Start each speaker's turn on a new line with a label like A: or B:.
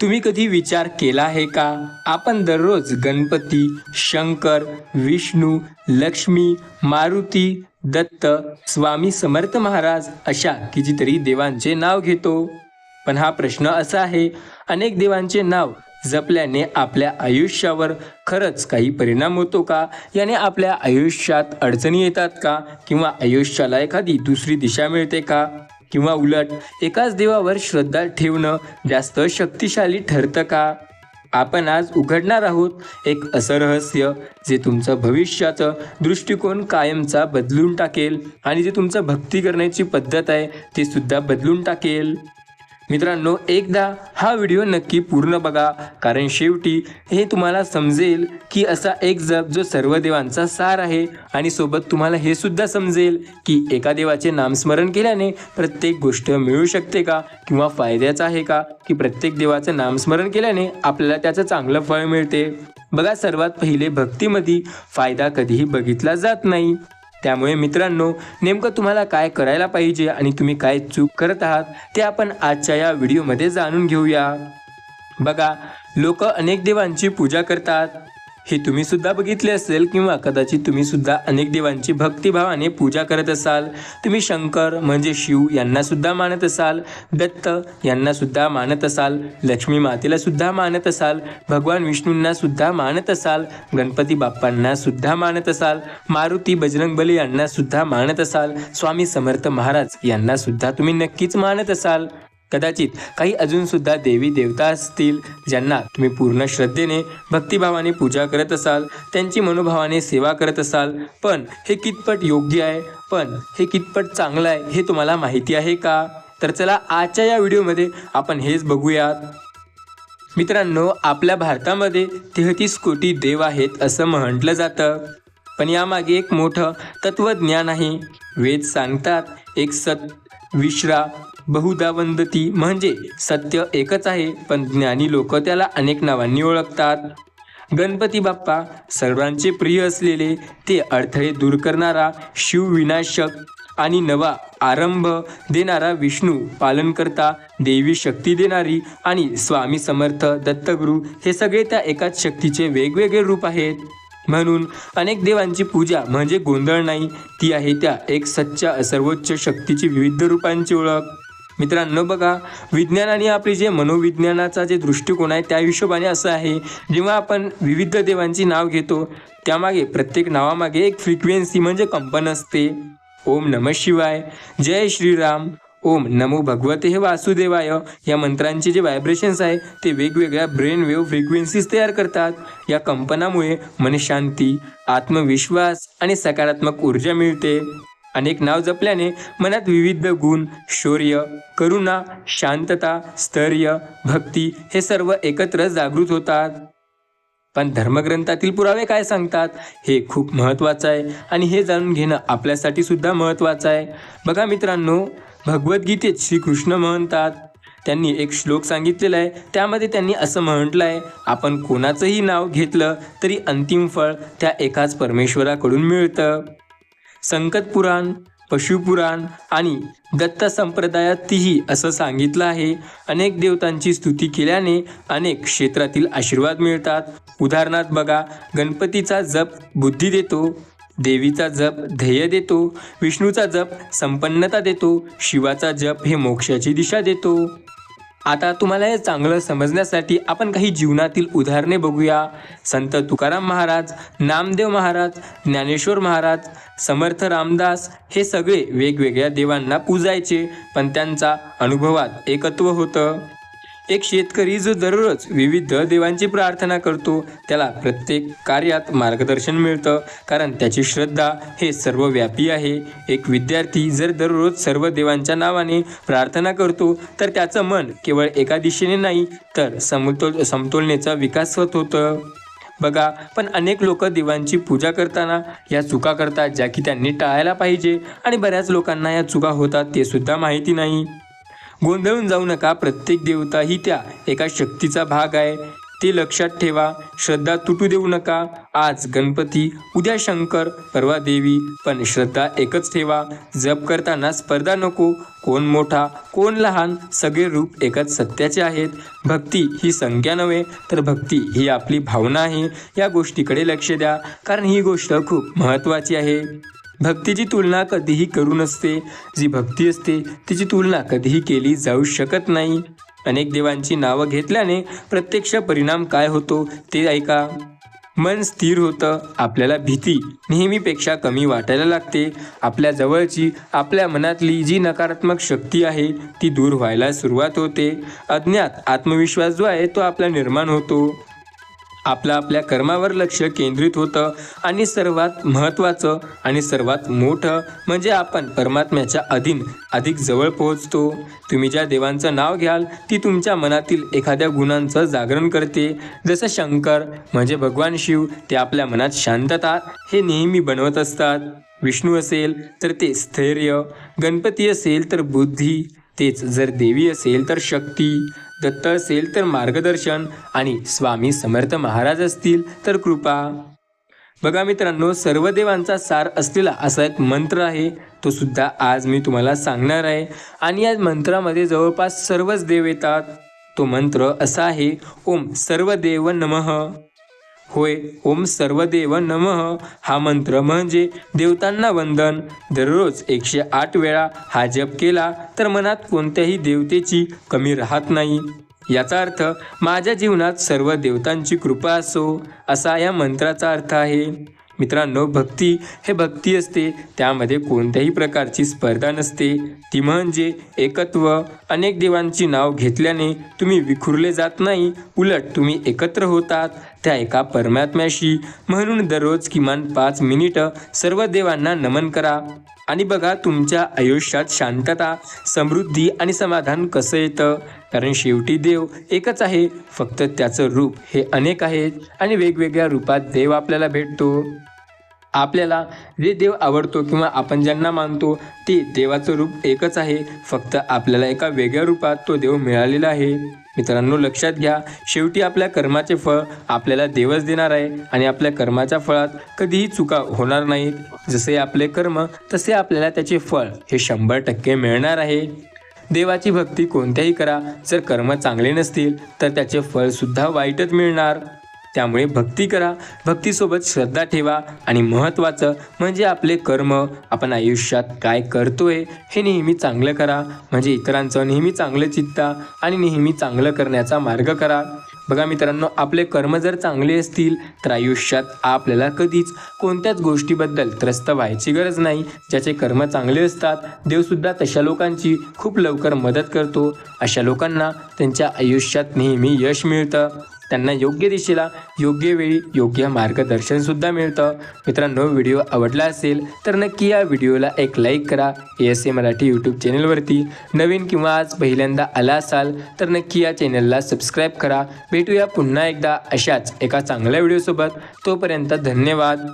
A: तुम्ही कधी विचार केला आहे का? आपण दररोज गणपती शंकर विष्णू लक्ष्मी मारुती दत्त स्वामी समर्थ महाराज अशा कितीतरी देवांचे नाव घेतो. पण हा प्रश्न असा आहे अनेक देवांचे नाव जपल्याने आपल्या आयुष्यावर खरंच काही परिणाम होतो का? याने आपल्या आयुष्यात अडचणी येतात का? किंवा आयुष्याला एखादी दुसरी दिशा मिळते का? किंवा उलट एकाच देवावर श्रद्धा ठेवणं जास्त शक्तिशाली ठरतं का? आपण आज उघडणार आहोत एक असं रहस्य जे तुमचं भविष्याचं दृष्टिकोन कायमचा बदलून टाकेल आणि जे तुमचं भक्ती करण्याची पद्धत आहे ते सुद्धा बदलून टाकेल. मित्रांनो एकदा हा व्हिडिओ नक्की पूर्ण बघा कारण शेवटी हे तुम्हाला समजेल की असा एक जप जो सर्व देवांचा सार आहे आणि सोबत तुम्हाला हे सुद्धा समजेल की एका देवाचे नामस्मरण केल्याने प्रत्येक गोष्ट मिळू शकते का किंवा फायद्याचं आहे का? की प्रत्येक देवाचं नामस्मरण केल्याने आपल्याला त्याचं चांगलं फळ मिळते. बघा सर्वात पहिले भक्तीमध्ये फायदा कधीही बघितला जात नाही. त्यामुळे मित्रांनो नेमकं तुम्हाला काय करायला पाहिजे आणि तुम्ही काय चूक करत आहात ते आपण आजच्या या व्हिडिओमध्ये जाणून घेऊया. बघा लोक अनेक देवांची पूजा करतात. हे तुम्ही सुद्धा बघितले असेल किंवा कदाचित तुम्ही सुद्धा अनेक देवांची भक्तिभावाने पूजा करत असाल. तुम्ही शंकर म्हणजे शिव यांना सुद्धा मानत असाल. दत्त यांना सुद्धा मानत असाल. लक्ष्मी मातेला सुद्धा मानत असाल. भगवान विष्णूंना सुद्धा मानत असाल. गणपती बाप्पांना सुद्धा मानत असाल. मारुती बजरंगबली यांना सुद्धा मानत असाल. स्वामी समर्थ महाराज यांना सुद्धा तुम्ही नक्कीच मानत असाल. कदाचित काही अजून सुद्धा देवी देवता असतील ज्यांना तुम्ही पूर्ण श्रद्धेने भक्तिभावाने पूजा करत असाल त्यांची मनोभावाने सेवा करत असाल पण हे कितपट योग्य आहे? पण हे कितपट चांगलं आहे हे तुम्हाला माहिती आहे का? तर चला आजच्या या व्हिडिओमध्ये आपण हेच बघूयात. मित्रांनो आपल्या भारतामध्ये तेहतीस कोटी देव आहेत असं म्हटलं जातं. पण यामागे एक मोठं तत्वज्ञान आहे वेद सांगतात एक सत विश्रा बहुधा वंदती म्हणजे सत्य एकच आहे पण ज्ञानी लोक त्याला अनेक नावांनी ओळखतात. गणपती बाप्पा सर्वांचे प्रिय असलेले ते अडथळे दूर करणारा शिवविनाशक आणि नवा आरंभ देणारा विष्णू पालनकर्ता देवी शक्ती देणारी आणि स्वामी समर्थ दत्तगुरू हे सगळे त्या एकाच शक्तीचे वेगवेगळे रूप आहेत. म्हणून अनेक देवांची पूजा म्हणजे गोंधळ नाही ती आहे त्या एक सच्च्या सर्वोच्च शक्तीची विविध रूपांची ओळख. मित्रांनो बघा विज्ञान आणि आपली जे मनोविज्ञानाचा जे दृष्टिकोन आहे त्या हिशोबाने असं आहे जेव्हा आपण विविध देवांची नाव घेतो त्यामागे प्रत्येक नावामागे एक फ्रिक्वेन्सी म्हणजे कंपन असते. ओम नम शिवाय. जय श्रीराम. ओम नमो भगवते हे वासुदेवाय. या मंत्रांचे जे व्हायब्रेशन्स आहे ते वेगवेगळ्या ब्रेन वेव्ह फ्रिक्वेन्सीज तयार करतात. या कंपनामुळे मनशांती आत्मविश्वास आणि सकारात्मक ऊर्जा मिळते. अनेक नाव जपल्याने मनात विविध गुण शौर्य करुणा शांतता स्थैर्य भक्ती हे सर्व एकत्र जागृत होतात. पण धर्मग्रंथातील पुरावे काय सांगतात? हे खूप महत्त्वाचं आहे आणि हे जाणून घेणं आपल्यासाठी सुद्धा महत्त्वाचं आहे. बघा मित्रांनो भगवद्गीतेत श्रीकृष्ण म्हणतात. त्यांनी एक श्लोक सांगितलेला आहे त्यामध्ये त्यांनी असं म्हटलं आहे आपण कोणाचंही नाव घेतलं तरी अंतिम फळ त्या एकाच परमेश्वराकडून मिळतं. संकट पुराण पशुपुराण आणि दत्त संप्रदायातही असं सांगितलं आहे. अनेक देवतांची स्तुती केल्याने अनेक क्षेत्रातील आशीर्वाद मिळतात. उदाहरणार्थ बघा गणपतीचा जप बुद्धी देतो. देवीचा जप ध्येय देतो विष्णूचा जप संपन्नता देतो शिवाचा जप हे मोक्षाची दिशा देतो. आता तुम्हाला हे चांगलं समजण्यासाठी आपण काही जीवनातील उदाहरणे बघूया. संत तुकाराम महाराज नामदेव महाराज ज्ञानेश्वर महाराज समर्थ रामदास हे सगळे वेगवेगळ्या देवांना पूजायचे पण त्यांचा अनुभवात एकत्व होतं. एक शेतकरी जो दररोज विविध देवांची प्रार्थना करतो त्याला प्रत्येक कार्यात मार्गदर्शन मिळतं. कारण त्याची श्रद्धा हे सर्वव्यापी आहे. एक विद्यार्थी जर दररोज सर्व देवांच्या नावाने प्रार्थना करतो तर त्याचं मन केवळ एका दिशेने नाही तर समतोल समतोलनेचा विकास होत होतं. बघा पण अनेक लोक देवांची पूजा करताना या चुका करतात ज्या की त्यांनी टाळायला पाहिजे. आणि बऱ्याच लोकांना या चुका होतात ते सुद्धा माहिती नाही. गोंधळून जाऊ नका. प्रत्येक देवता ही त्या एका शक्तीचा भाग आहे. ते लक्षात ठेवा. श्रद्धा तुटू देऊ नका. आज गणपती उद्या शंकर परवा देवी. पण श्रद्धा एकच ठेवा. जप करताना स्पर्धा नको. कोण मोठा कोण लहान सगळे रूप एकच सत्याचे आहेत. भक्ती ही संख्या नव्हे तर भक्ती ही आपली भावना आहे. या गोष्टीकडे लक्ष द्या. कारण ही गोष्ट खूप महत्त्वाची आहे. भक्तीची तुलना कधीही करू नसते. जी भक्ती असते तिची तुलना कधीही केली जाऊ शकत नाही. अनेक देवांची नावं घेतल्याने प्रत्यक्ष परिणाम काय होतो ते ऐका. मन स्थिर होतं आपल्याला भीती नेहमीपेक्षा कमी वाटायला लागते. आपल्या जवळची आपल्या मनातली जी नकारात्मक शक्ती आहे ती दूर व्हायला सुरुवात होते. अज्ञात आत्मविश्वास जो आहे तो आपला निर्माण होतो. आपलं आपल्या कर्मावर लक्ष केंद्रित होतं आणि सर्वात महत्त्वाचं आणि सर्वात मोठं म्हणजे आपण परमात्म्याच्या अधीन अधिक जवळ पोहोचतो. तुम्ही ज्या देवांचं नाव घ्याल ती तुमच्या मनातील एखाद्या गुणांचं जागरण करते. जसं शंकर म्हणजे भगवान शिव ते आपल्या मनात शांतता हे नेहमी बनवत असतात. विष्णू असेल तर ते स्थैर्य गणपती असेल तर बुद्धी तेच जर देवी असेल तर शक्ती. दत्त असेल तर मार्गदर्शन आणि स्वामी समर्थ महाराज असतील तर कृपा. बघा मित्रांनो सर्व देवांचा सार असलेला असा एक मंत्र आहे तो सुद्धा आज मी तुम्हाला सांगणार आहे. आणि या मंत्रामध्ये जवळपास सर्वच देव येतात. तो मंत्र असा आहे ओम सर्व देव नमः. होय. ओम सर्वदेव नमः. हा मंत्र म्हणजे देवतांना वंदन. दररोज एकशे आठ वेळा हा जप केला तर मनात कोणत्याही देवतेची कमी राहत नाही. याचा अर्थ माझ्या जीवनात सर्व देवतांची कृपा असो असा या मंत्राचा अर्थ आहे. मित्रांनो भक्ती हे भक्ती असते. त्यामध्ये कोणत्याही प्रकारची स्पर्धा नसते. ती म्हणजे एकत्व. अनेक देवांची नाव घेतल्याने तुम्ही विखुरले जात नाही. उलट तुम्ही एकत्र होतात. त्या एका परमात्म्याशी. म्हणून दररोज किमान पाच मिनिटं सर्व देवांना नमन करा. आणि बघा तुमच्या आयुष्यात शांतता समृद्धी आणि समाधान कसं येतं? कारण शेवटी देव एकच आहे फक्त त्याचं रूप हे अनेक आहेत आणि वेगवेगळ्या रूपात देव आपल्याला भेटतो. आपल्याला जे देव आवडतो किंवा आपण ज्यांना मानतो ते देवाचं रूप एकच आहे. फक्त आपल्याला एका वेगळ्या रूपात तो देव मिळालेला आहे. मित्रांनो लक्षात घ्या शेवटी आपल्या कर्माचे फळ आपल्याला देवच देणार आहे आणि आपल्या कर्माच्या फळात कधीही चुका होणार नाहीत. जसे आपले कर्म तसे आपल्याला त्याचे फळ हे शंभर टक्के मिळणार आहे. देवाची भक्ती कोणत्याही करा. जर कर्म चांगले नसतील तर त्याचे फळसुद्धा वाईटच मिळणार. त्यामुळे भक्ती करा. भक्तीसोबत श्रद्धा ठेवा आणि महत्त्वाचं म्हणजे आपले कर्म आपण आयुष्यात काय करतोय हे नेहमी चांगलं करा. म्हणजे इतरांचं नेहमी चांगलं चित्ता आणि नेहमी चांगलं करण्याचा मार्ग करा. बघा मित्रांनो आपले कर्म जर चांगले असतील तर आयुष्यात आपल्याला कधीच कोणत्याच गोष्टीबद्दल त्रस्त व्हायची गरज नाही. ज्याचे कर्म चांगले असतात देवसुद्धा तशा लोकांची खूप लवकर मदत करतो. अशा लोकांना त्यांच्या आयुष्यात नेहमी यश मिळतं. त्यांना योग्य दिशेला योग्य वेळी योग्य मार्गदर्शनसुद्धा मिळतं. मित्रांनो व्हिडिओ आवडला असेल तर नक्की या व्हिडिओला एक लाईक करा. एस ए मराठी यूट्यूब चॅनलवरती नवीन किंवा आज पहिल्यांदा आला असाल तर नक्की या चॅनलला सबस्क्राईब करा. भेटूया पुन्हा एकदा अशाच एका चांगल्या व्हिडिओसोबत. तोपर्यंत धन्यवाद.